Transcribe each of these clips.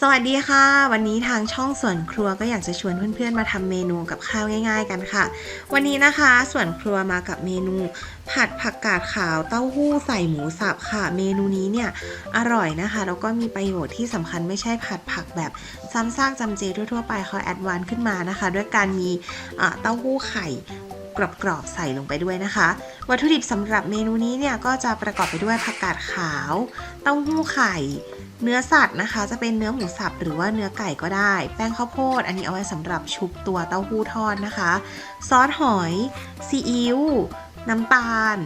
สวัสดีค่ะ วันนี้ทางช่องส่วนครัวก็อยากจะชวนเพื่อนๆมาทำเมนูกับข้าวง่าย ๆ กันค่ะ วันนี้นะคะส่วนครัวมากับเมนู ผัดผักกาดขาวเต้าหู้ใส่หมูสับค่ะ เมนูนี้เนี่ยอร่อยนะคะแล้วก็มีประโยชน์ที่สำคัญไม่ใช่ผัดผักแบบซ้ำซากจำเจทั่วๆไปเขาแอดวานซ์ขึ้นมานะคะ ด้วยการมีเต้าหู้ไข่กรอบๆใส่ลงไปด้วยนะคะ วัตถุดิบสำหรับเมนูนี้เนี่ยก็จะประกอบไปด้วยผักกาดขาว เต้าหู้ไข่ เนื้อสัตว์นะคะ จะเป็นเนื้อหมูสับหรือว่าเนื้อไก่ก็ได้ แป้งข้าวโพด อันนี้เอาไว้สำหรับชุบตัวเต้าหู้ทอดนะคะ ซอสหอยซีอิ๊วน้ำตาล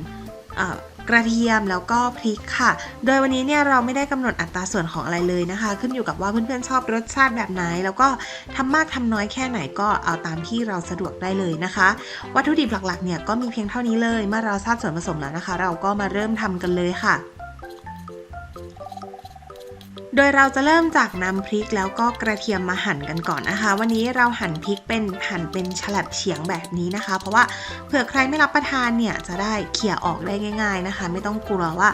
กระเทียมแล้วก็พริกค่ะ โดยวันนี้เนี่ยเราไม่ได้กำหนดอัตราส่วนของอะไรเลยนะคะ ขึ้นอยู่กับว่าเพื่อนๆชอบรสชาติแบบไหน แล้วก็ทำมากทำน้อยแค่ไหนก็เอาตามที่เราสะดวกได้เลยนะคะ วัตถุดิบหลักๆเนี่ยก็มีเพียงเท่านี้เลย เมื่อเราทราบส่วนผสมแล้วนะคะ เราก็มาเริ่มทำกันเลยค่ะ โดยเราจะเริ่มจากนำพริกแล้วก็กระเทียมมาหั่นกันก่อนนะคะ วันนี้เราหั่นพริกเป็นหั่นเป็นฉลับเฉียงแบบนี้นะคะ เพราะว่าเผื่อใครไม่รับประทานเนี่ยจะได้เขี่ยออกได้ง่าย ๆนะคะ ไม่ต้องกลัวว่า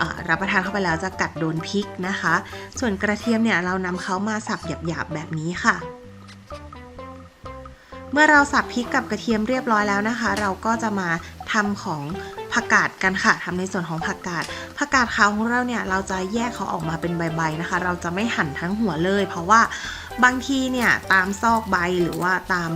อ่ารับประทานเข้าไปแล้วจะกัดโดนพริกนะคะ ส่วนกระเทียมเนี่ยเรานำเขามาสับหยาบๆแบบนี้ค่ะ เมื่อเราสับพริกกับกระเทียมเรียบร้อยแล้วนะคะ เราก็จะมาทำของผักกาดกันค่ะทำในส่วนของผักกาดผักกาดขาวของเราเนี่ยเราจะแยกเขาออกมาเป็นใบๆนะคะ เราจะไม่หั่นทั้งหัวเลย เพราะว่าบางทีเนี่ยตามซอกใบหรือว่าตาม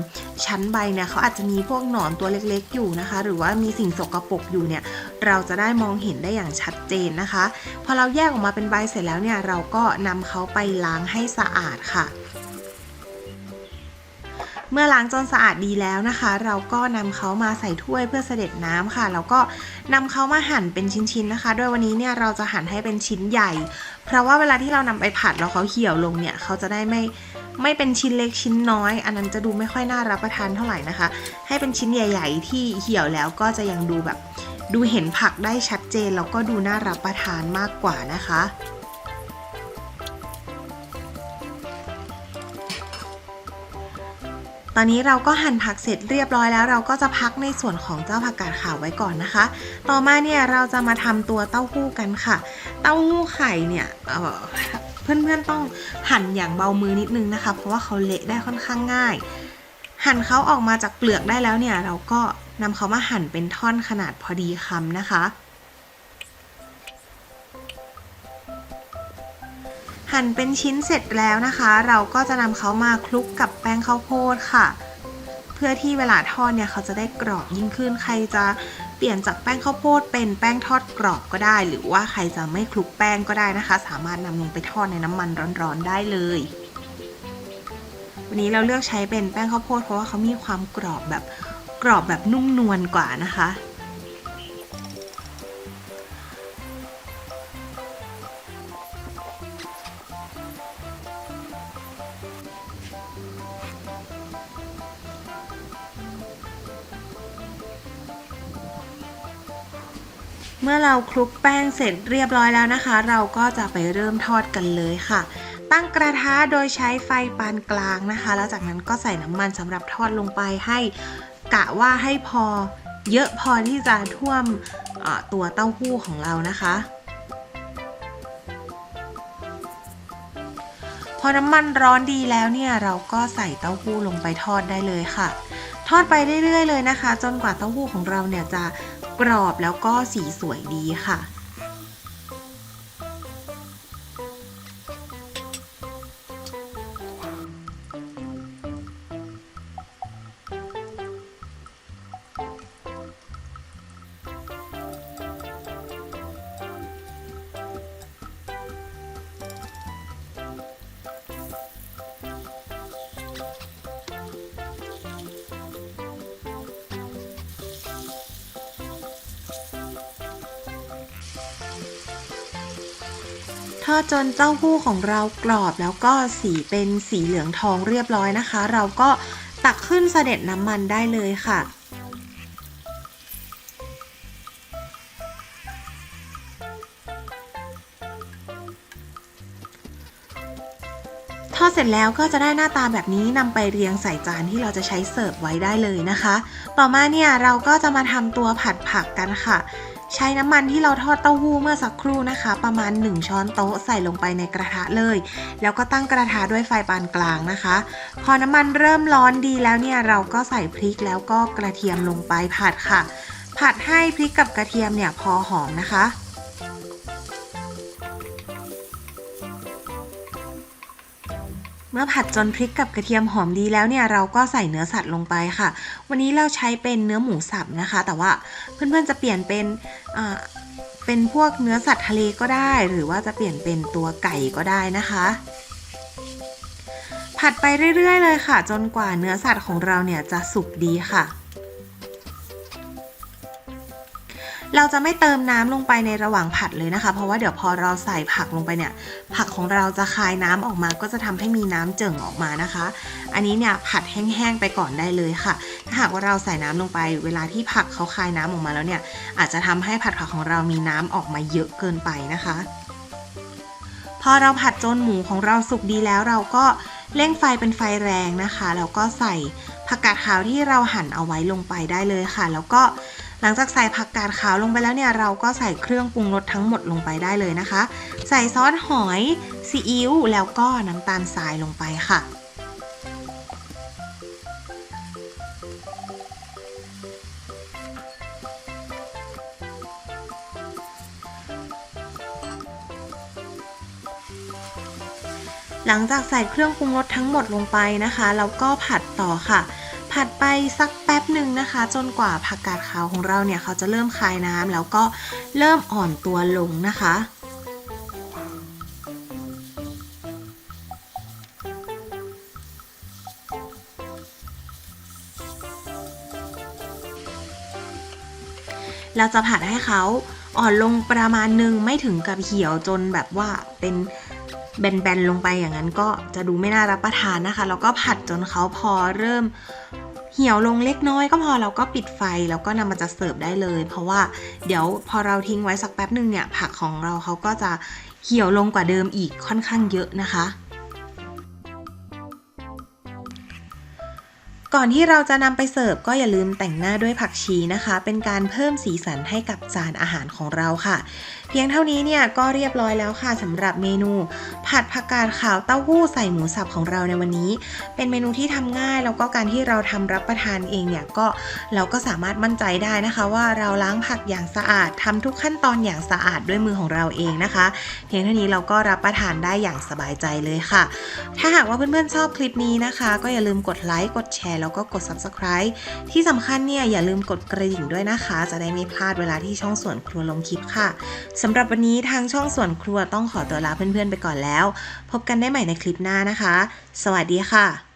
ชั้นใบเนี่ยเขาอาจจะมีพวกหนอนตัวเล็กๆอยู่นะคะ หรือว่ามีสิ่งสกปรกอยู่เนี่ยเราจะได้มองเห็นได้อย่างชัดเจนนะคะ พอเราแยกออกมาเป็นใบเสร็จแล้วเนี่ยเราก็นำเขาไปล้างให้สะอาดค่ะ เมื่อล้างจนสะอาดดีแล้วนะคะ เราก็นำเขามาใส่ถ้วยเพื่อเสด็จน้ำค่ะ แล้วก็นำเขามาหั่นเป็นชิ้นๆนะคะ โดยวันนี้เนี่ยเราจะหั่นให้เป็นชิ้นใหญ่ เพราะว่าเวลาที่เรานำไปผัดแล้วเขาเหี่ยวลงเนี่ยเขาจะได้ไม่ไม่เป็นชิ้นเล็กชิ้นน้อย อันนั้นจะดูไม่ค่อยน่ารับประทานเท่าไหร่นะคะ ให้เป็นชิ้นใหญ่ ๆ ที่เหี่ยวแล้วก็จะยังดูแบบ ดูเห็นผักได้ชัดเจนแล้วก็ดูน่ารับประทานมากกว่านะคะ อนนี้เราก็หั่นผักเสร็จเรียบร้อยแล้ว เราก็จะพักในส่วนของเจ้าผักกาดขาวไว้ก่อนนะคะ ต่อมาเนี่ยเราจะมาทำตัวเต้าหู้กันค่ะ เต้าหู้ไข่เนี่ยเเพื่อนๆต้องหั่นอย่างเบามือนิดนึงนะคะ เพราะว่าเขาเละได้ค่อนข้างง่าย หั่นเขาออกมาจากเปลือกได้แล้วเนี่ย เราก็นำเขามาหั่นเป็นท่อนขนาดพอดีคำนะคะ หั่นเป็นชิ้นเสร็จแล้วนะคะ เราก็จะนำเขามาคลุกกับแป้งข้าวโพดค่ะ เพื่อที่เวลาทอดเนี่ยเขาจะได้กรอบยิ่งขึ้น ใครจะเปลี่ยนจากแป้งข้าวโพดเป็นแป้งทอดกรอบก็ได้ หรือว่าใครจะไม่คลุกแป้งก็ได้นะคะ สามารถนำลงไปทอดในน้ำมันร้อนๆได้เลย วันนี้เราเลือกใช้เป็นแป้งข้าวโพดเพราะว่าเขามีความกรอบแบบกรอบแบบนุ่มนวลกว่านะคะ มื่อเราคลุกแป้งเสร็จเรียบร้อยแล้วนะคะ เราก็จะไปเริ่มทอดกันเลยค่ะ ตั้งกระทะโดยใช้ไฟปานกลางนะคะ แล้วจากนั้นก็ใส่น้ำมันสำหรับทอดลงไปให้กะว่าให้พอเยอะพอที่จะท่วมตัวเต้าหู้ของเรานะคะ พอน้ำมันร้อนดีแล้วเนี่ยเราก็ใส่เต้าหู้ลงไปทอดได้เลยค่ะ ทอดไปเรื่อยๆเลยนะคะ จนกว่าเต้าหู้ของเราเนี่ยจะ กรอบแล้วก็สีสวยดีค่ะ ทอดจนเต้าหู้ของเรากรอบแล้วก็สีเป็นสีเหลืองทองเรียบร้อยนะคะ เราก็ตักขึ้นเสด็จน้ำมันได้เลยค่ะทอดเสร็จแล้วก็จะได้หน้าตาแบบนี้นำไปเรียงใส่จานที่เราจะใช้เสิร์ฟไว้ได้เลยนะคะ ต่อมาเนี่ยเราก็จะมาทำตัวผัดผักกันค่ะ ใช้น้ำมันที่เราทอดเต้าหู้เมื่อสักครู่นะคะ ประมาณ 1 ช้อนโต๊ะใส่ลงไปในกระทะเลย แล้วก็ตั้งกระทะด้วยไฟปานกลางนะคะ พอน้ำมันเริ่มร้อนดีแล้วเนี่ยเราก็ใส่พริกแล้วก็กระเทียมลงไปผัดค่ะ ผัดให้พริกกับกระเทียมเนี่ยพอหอมนะคะ เมื่อผัดจนพริกกับกระเทียมหอมดีแล้วเนี่ยเราก็ใส่เนื้อสัตว์ลงไปค่ะ วันนี้เราใช้เป็นเนื้อหมูสับนะคะ แต่ว่าเพื่อนๆจะเปลี่ยนเป็นอ่าเป็นพวกเนื้อสัตว์ทะเลก็ได้ หรือว่าจะเปลี่ยนเป็นตัวไก่ก็ได้นะคะ ผัดไปเรื่อยๆเลยค่ะ จนกว่าเนื้อสัตว์ของเราเนี่ยจะสุกดีค่ะ เราจะไม่เติมน้ำลงไปในระหว่างผัดเลยนะคะ เพราะว่าเดี๋ยวพอเราใส่ผักลงไปเนี่ย ผักของเราจะคายน้ำออกมา ก็จะทำให้มีน้ำเจิ่งออกมานะคะ อันนี้เนี่ยผัดแห้งๆไปก่อนได้เลยค่ะ ถ้าหากว่าเราใส่น้ำลงไป เวลาที่ผักเขาคายน้ำออกมาแล้วเนี่ย อาจจะทำให้ผัดผักของเรามีน้ำออกมาเยอะเกินไปนะคะ พอเราผัดจนหมูของเราสุกดีแล้วเราก็เร่งไฟเป็นไฟแรงนะคะ แล้วก็ใส่ผักกาดขาวที่เราหั่นเอาไว้ลงไปได้เลยค่ะ แล้วก็ หลังจากใส่ผักกาดขาวลงไปแล้วเนี่ยเราก็ใส่เครื่องปรุงรสทั้งหมดลงไปได้เลยนะคะ ใส่ซอสหอยซีอิ๊วแล้วก็น้ำตาลทรายลงไปค่ะหลังจากใส่เครื่องปรุงรสทั้งหมดลงไปนะคะแล้วก็ผัดต่อค่ะ ผัดไปสักแป๊บหนึ่งนะคะ จนกว่าผักกาดขาวของเราเนี่ยเขาจะเริ่มคายน้ำแล้วก็เริ่มอ่อนตัวลงนะคะเราจะผัดให้เขาอ่อนลงประมาณหนึ่งไม่ถึงกับเหี่ยวจนแบบว่าเป็นแบนๆลงไปอย่างนั้นก็จะดูไม่น่ารับประทานนะคะ แล้วก็ผัดจนเขาพอเริ่ม เหี่ยวลงเล็กน้อยก็พอเราก็ปิดไฟแล้วก็นำมาจะเสิร์ฟได้เลย เพราะว่าเดี๋ยวพอเราทิ้งไว้สักแป๊บหนึ่งเนี่ยผักของเราเขาก็จะเหี่ยวลงกว่าเดิมอีกค่อนข้างเยอะนะคะ ก่อนที่เราจะนำไปเสิร์ฟก็อย่าลืมแต่งหน้าด้วยผักชีนะคะ เป็นการเพิ่มสีสันให้กับจานอาหารของเราค่ะ เพียงเท่านี้เนี่ยก็เรียบร้อยแล้วค่ะสำหรับเมนู ผัดผักกาดขาวเต้าหู้ใส่หมูสับของเราในวันนี้ เป็นเมนูที่ทำง่ายแล้วก็การที่เราทำรับประทานเองเนี่ยก็เราก็สามารถมั่นใจได้นะคะ ว่าเราล้างผักอย่างสะอาดทำทุกขั้นตอนอย่างสะอาดด้วยมือของเราเองนะคะ เพียงเท่านี้เราก็รับประทานได้อย่างสบายใจเลยค่ะ ถ้าหากว่าเพื่อนๆชอบคลิปนี้นะคะ ก็อย่าลืมกดไลค์กดแชร์ร์แล้วก็กด subscribe ที่สำคัญเนี่ยอย่าลืมกดกระดิ่งด้วยนะคะ จะได้ไม่พลาดเวลาที่ช่องสวนครัวลงคลิปค่ะสำหรับวันนี้ทางช่องสวนครัวต้องขอตัวลาเพื่อนๆไปก่อนแล้ว พบกันได้ใหม่ในคลิปหน้านะคะ สวัสดีค่ะ